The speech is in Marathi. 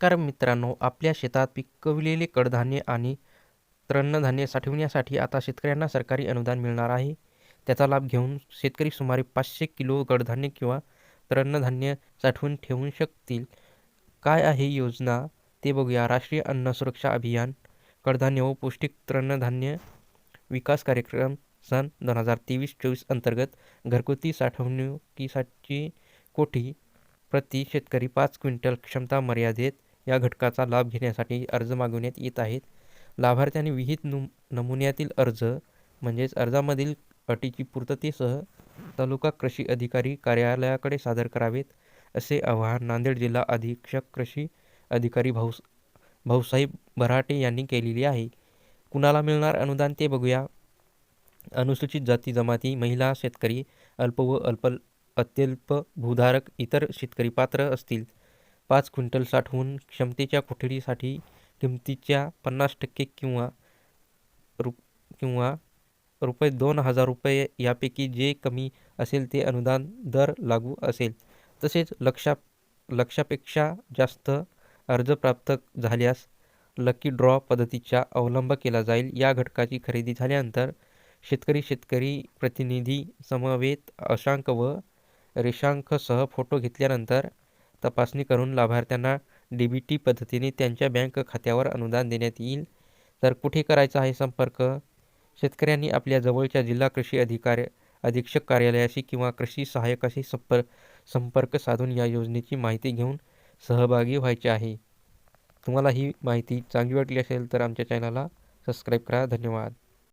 नमस्कार मित्रांनो आपल्या शेतात पिकविलेले कडधान्य आणि तृणधान्य साठवण्यासाठी आता शेतकऱ्यांना सरकारी अनुदान मिळणार आहे. त्याचा लाभ घेऊन शेतकरी सुमारे पाचशे किलो कडधान्य किंवा तृणधान्य साठवून ठेवू शकतील. काय आहे योजना? ते बघूया. राष्ट्रीय अन्न सुरक्षा अभियान कडधान्य व पौष्टिक तृणधान्य विकास कार्यक्रम सन दोन हजार तेवीस चोवीस अंतर्गत घरगुती साठवणुकीसाठी कोटी प्रति शेतकरी पाच क्विंटल क्षमता मर्यादेत या घटकाचा लाभ घेण्यासाठी अर्ज मागवण्यात येत आहेत. लाभार्थ्यांनी विहित नु नमुन्यातील अर्ज म्हणजेच अर्जामधील अटीची पूर्ततेसह तालुका कृषी अधिकारी कार्यालयाकडे सादर करावेत असे आवाहन नांदेड जिल्हा अधीक्षक कृषी अधिकारी भाऊ भाऊसाहेब बराटे यांनी केलेले आहे. कुणाला मिळणार अनुदान ते बघूया. अनुसूचित जाती जमाती महिला शेतकरी अल्प व अल्प अत्यल्प भूधारक इतर शेतकरी पात्र असतील. पाच क्विंटल साठवून क्षमतेच्या कोठडीसाठी किमतीच्या पन्नास टक्के किंवा रु किंवा रुपये दोन हजार रुपये यापैकी जे कमी असेल ते अनुदान दर लागू असेल. तसेच लक्षा लक्षापेक्षा जास्त अर्ज प्राप्त झाल्यास लकी ड्रॉ पद्धतीचा अवलंब केला जाईल. या घटकाची खरेदी झाल्यानंतर शेतकरी शेतकरी प्रतिनिधी समवेत अशांक व रेषांकसह फोटो घेतल्यानंतर तपासणी करून लाभार्थ्यांना डी बी टी पद्धतीने त्यांच्या बँक खात्यावर अनुदान देण्यात येईल. तर कुठे करायचा आहे संपर्क? शेतकऱ्यांनी आपल्या जवळच्या जिल्हा कृषी अधिकारी अधीक्षक कार्यालयाशी किंवा कृषी सहाय्यकाशी संपर्क संपर्क साधून या योजनेची माहिती घेऊन सहभागी व्हायचे आहे. तुम्हाला ही माहिती चांगली वाटली असेल तर आमच्या चॅनलला सबस्क्राईब करा. धन्यवाद.